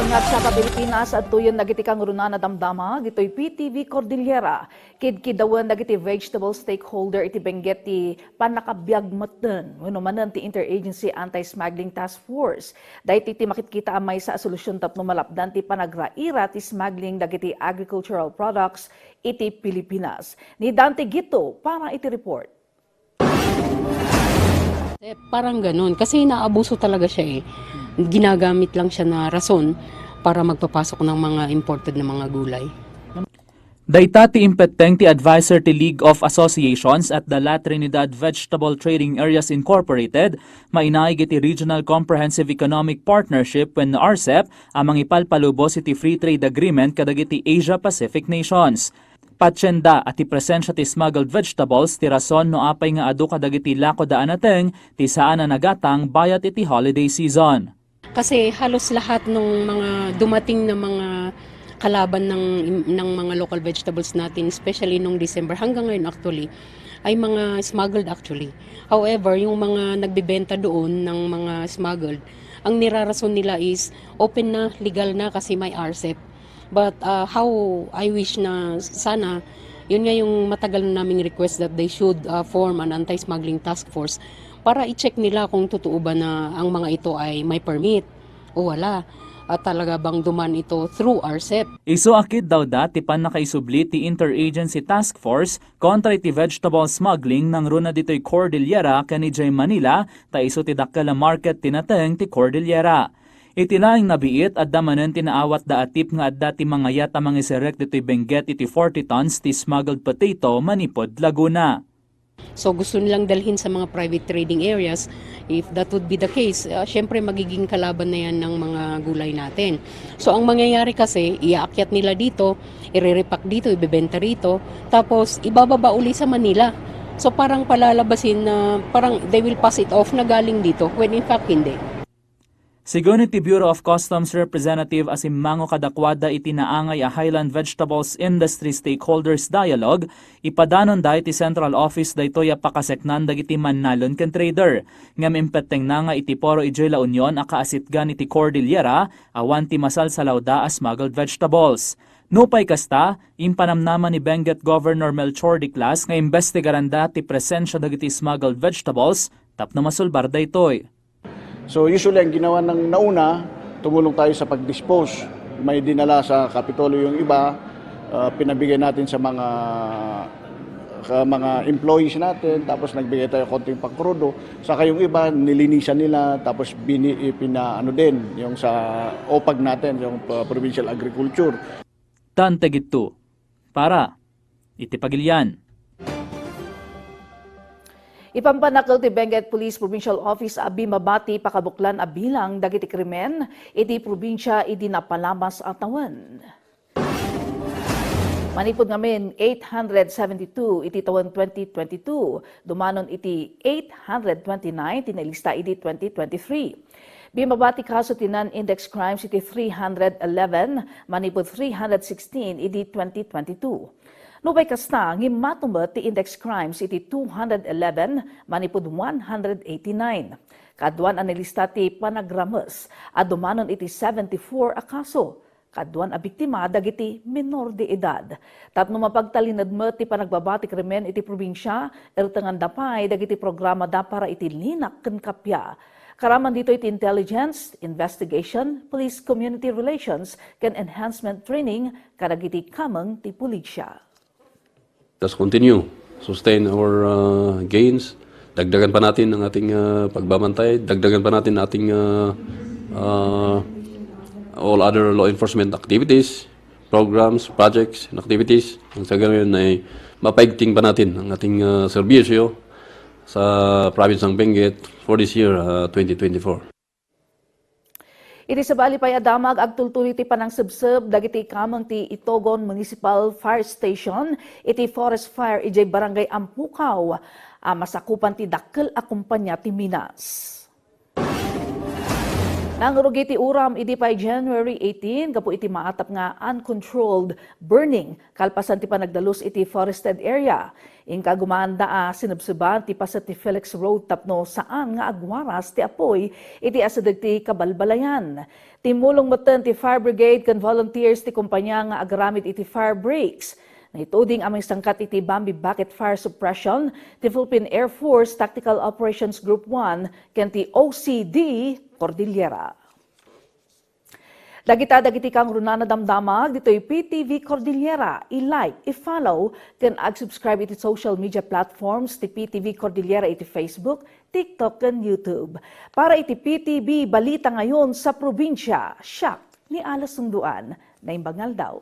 Ibangat sa Pilipinas at tuyon nagiti kang runa na damdama, gito'y PTV Cordillera. Kid-kidawan nagiti vegetable stakeholder iti benggit ti panakabiyag matan. Wano manan ti Interagency Anti-Smuggling Task Force. Dahil ti makikita amay sa solusyon tapno malapdan ti panagraira ti smuggling dagiti agricultural products iti Pilipinas. Ni Dante Gito para iti report. Eh, parang ganun. Kasi naabuso talaga siya eh. Ginagamit lang siya na rason para magpapasok ng mga imported na mga gulay. Daytati impeteng ti advisor ti League of Associations at the La Trinidad Vegetable Trading Areas Incorporated, mainaig iti Regional Comprehensive Economic Partnership when RCEP amang ipalpalubos iti Free Trade Agreement kadagiti Asia-Pacific nations. Patsyenda at ti presensya ti smuggled vegetables ti rason no apay nga adu kadagiti lako daan ateng ti saan na nagatang bayat iti holiday season. Kasi halos lahat ng mga dumating na mga kalaban ng ng mga local vegetables natin, especially nung December hanggang ngayon actually, ay mga smuggled actually. However, yung mga nagbebenta doon ng mga smuggled, ang nirarason nila is open na, legal na kasi may RCEP. But uh, how I wish na sana, yun nga yung matagal na naming request that they should uh, form an anti-smuggling task force para i-check nila kung totoo ba na ang mga ito ay may permit o wala. At talaga bang duman ito through RCEP. Iso akid daw dati pan nakaisubli ti Interagency Task Force kontra iti vegetable smuggling ng runa dito'y Cordillera kanijay Manila ta iso ti dakkel a market tinateng ti Cordillera. Itinaing nabiit at damanan tinaawat da atip nga adda ti mga yata mga iserek dito'y benggit iti 40 tons ti smuggled potato manipod Laguna. So gusto nilang dalhin sa mga private trading areas. If that would be the case, uh, syempre magiging kalaban na yan ng mga gulay natin. So ang mangyayari kasi, iaakyat nila dito, irerepack dito, ibebenta rito, tapos ibababa uli sa Manila. So parang palalabasin na parang they will pass it off na galing dito when in fact hindi. Sigun iti Bureau of Customs Representative asim mango kadakwada iti naangay a Highland Vegetables Industry Stakeholders Dialogue, ipadanon da iti Central Office daytoy a pakaseknan dagiti mannalon ken trader. Ngam impeteng na nga iti Poro Ijoy La Union a kaasitgan iti Cordillera, awan ti masal sa lauda as smuggled vegetables. Nupay kasta, impanamnaman ni Benguet Governor Melchor Diclas nga investigaran da ti presensya dagiti smuggled vegetables, tapno masulbar daytoy. So usually ang ginawa ng nauna, tumulong tayo sa pag-dispose. May dinala sa Kapitolyo yung iba, uh, pinabigay natin sa mga sa mga employees natin, tapos nagbigay tayo konting pangkrudo. Saka yung iba, nilinisan nila, tapos bini, pinaano din, yung sa OPAG natin, yung uh, Provincial Agriculture. Dante Gitu. Para. Iti Pagilian. Ipampanakal ti Benguet Police Provincial Office abi mabati pakabuklan a bilang dagiti krimen iti probinsya iti napalamas atawan. Manipod ngamin 872 iti taon 2022, dumanon iti 829 tinalista iti 2023. Bimabati kaso tinan index crimes iti 311, manipod 316 iti 2022. Nubay kasta, ngimatumbet ti index crimes iti 211, manipod 189. Kaduan analista ti panagrames, adumanon iti 74 a kaso. Kaduan a biktima dagiti minor de edad. Tapno mapagtalinad mo ti panagbabati krimen iti probinsya, ertangan dapay dagiti programa da para iti linak ken kapya. Karaman dito iti intelligence, investigation, police community relations, ken enhancement training kadagiti kameng ti pulisya. Let's continue, sustain our uh, gains. Dagdagan pa natin ang ating uh, pagbabantay. Dagdagan pa natin ating uh, uh, all other law enforcement activities, programs, projects, and activities. Ang sa ganun ay mapaigting pa natin ang ating uh, serbisyo sa province ng Benguet for this year, uh, 2024. Iti sa bali pay adamag agtultuloy ti panang subsub dagiti kamang ti Itogon Municipal Fire Station iti forest fire ijay barangay Ampukaw a masakupan ti dakkel a kumpanya ti Minas. Nang rugiti uram idi pa January 18 kapo iti maatap nga uncontrolled burning kalpasan ti panagdalus iti forested area. Ingka gumanda a sinubsuban ti pasat ti Felix Road tapno saan nga agwaras ti apoy iti asadag ti kabalbalayan. Timulong matan ti fire brigade kan volunteers ti kumpanya nga agaramid iti fire breaks. Naituding aming sangkat iti Bambi Bucket Fire Suppression, ti Philippine Air Force Tactical Operations Group 1, ken ti OCD Cordillera. Dagita dagiti kang runana damdamag dito'y PTV Cordillera. I-like, i-follow, ken ag-subscribe iti social media platforms ti PTV Cordillera iti Facebook, TikTok, ken YouTube. Para iti PTV Balita ngayon sa probinsya, siya ni Alas Sunduan na imbangal daw.